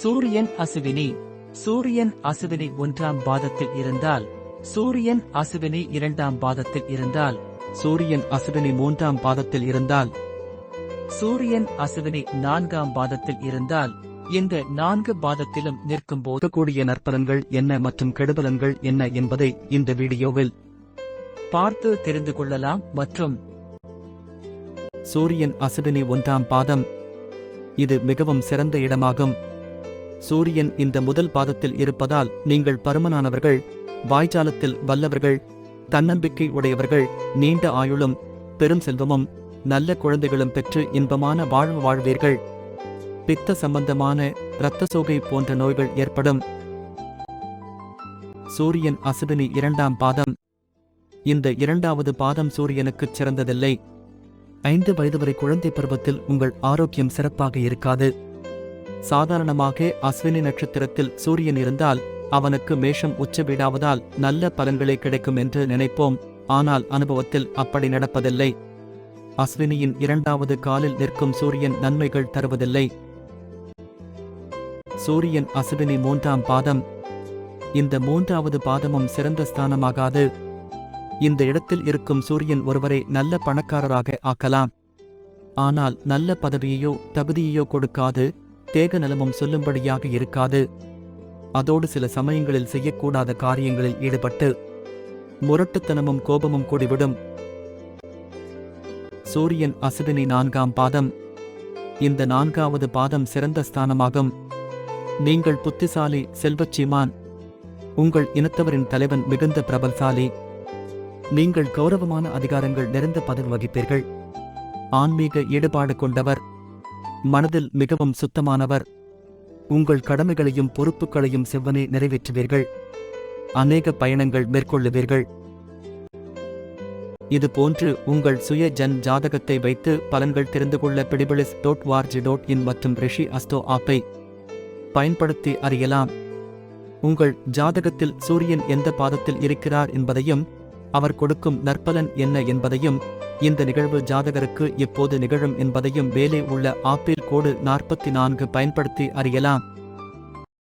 சூரியன் அசுவினி. சூரியன் அசுவினி ஒன்றாம் பாதத்தில் இருந்தால் சூரியன் அசுவினி இரண்டாம் பாதத்தில் இருந்தால் சூரியன் அசுவினி மூன்றாம் பாதத்தில் இருந்தால் சூரியன் அசுவினி நான்காம் பாதத்தில் இருந்தால் இந்த நான்கு பாதத்திலும் நிற்கும் போது கூடிய நற்பலன்கள் என்ன மற்றும் கெடுபலன்கள் என்ன என்பதை இந்த வீடியோவில் பார்த்து தெரிந்து கொள்ளலாம். மற்றும் சூரியன் அசுவினி ஒன்றாம் பாதம் இது மிகவும் சிறந்த இடமாகும். சூரியன் இந்த முதல் பாதத்தில் இருப்பதால் நீங்கள் பருமனானவர்கள் வாய்ஜாலத்தில் வல்லவர்கள் தன்னம்பிக்கை உடையவர்கள் நீண்ட ஆயுளும் பெரும் செல்வமும் நல்ல குழந்தைகளும் பெற்று இன்பமான வாழ்வு வாழ்வீர்கள். பித்த சம்பந்தமான இரத்த சோகை போன்ற நோய்கள் ஏற்படும். சூரியன் அசுவினி இரண்டாம் பாதம். இந்த இரண்டாவது பாதம் சூரியனுக்குச் சிறந்ததில்லை. ஐந்து வயது வரை குழந்தை பருவத்தில் உங்கள் ஆரோக்கியம் சிறப்பாக இருக்காது. சாதாரணமாக அஸ்வினி நட்சத்திரத்தில் சூரியன் இருந்தால் அவனுக்கு மேஷம் உச்ச வீடாவதால் நல்ல பலன்களை கிடைக்கும் என்று நினைப்போம். ஆனால் அனுபவத்தில் அப்படி நடப்பதில்லை. அஸ்வினியின் இரண்டாவது காலில் நிற்கும் சூரியன் நன்மைகள் தருவதில்லை. சூரியன் அசுவினி மூன்றாம் பாதம். இந்த மூன்றாவது பாதமும் சிறந்த ஸ்தானமாகாது. இந்த இடத்தில் இருக்கும் சூரியன் ஒருவரை நல்ல பணக்காரராக ஆக்கலாம். ஆனால் நல்ல பதவியையோ தகுதியையோ கொடுக்காது. தேக நலமும் சொல்லும்படியாக இருக்காது. அதோடு சில சமயங்களில் செய்யக்கூடாத காரியங்களில் ஈடுபட்டு முரட்டுத்தனமும் கோபமும் கூடிவிடும். சூரியன் அசுவினி நான்காம் பாதம். இந்த நான்காவது பாதம் சிறந்த ஸ்தானமாகும். நீங்கள் புத்திசாலி செல்வச்சீமான். உங்கள் இனத்தவரின் தலைவன் மிகுந்த பிரபல்சாலி. நீங்கள் கௌரவமான அதிகாரங்கள் நிறைந்த பதவி வகிப்பீர்கள். ஆன்மீக ஈடுபாடு கொண்டவர். மனதில் மிகவும் சுத்தமானவர். உங்கள் கடமைகளையும் பொறுப்புகளையும் செவ்வனே நிறைவேற்றுவீர்கள். அநேக பயணங்கள் மேற்கொள்ளுவீர்கள். இது போன்று உங்கள் சுய ஜன் ஜாதகத்தை வைத்து பலன்கள் தெரிந்து கொள்ள பிடிபிளிஸ் டோட் வார்ஜி டோட் இன் மற்றும் ரிஷி அஸ்தோ ஆப்பை பயன்படுத்தி அறியலாம். உங்கள் ஜாதகத்தில் சூரியன் எந்த பாதத்தில் இருக்கிறார் என்பதையும் அவர் கொடுக்கும் நற்பலன் என்ன என்பதையும் இந்த நிகழ்வு ஜாதகருக்கு எப்போது நிகழும் என்பதையும் மேலே உள்ள ஆப்பிள் கோடு நாற்பத்தி நான்கு பயன்படுத்தி அறியலாம்.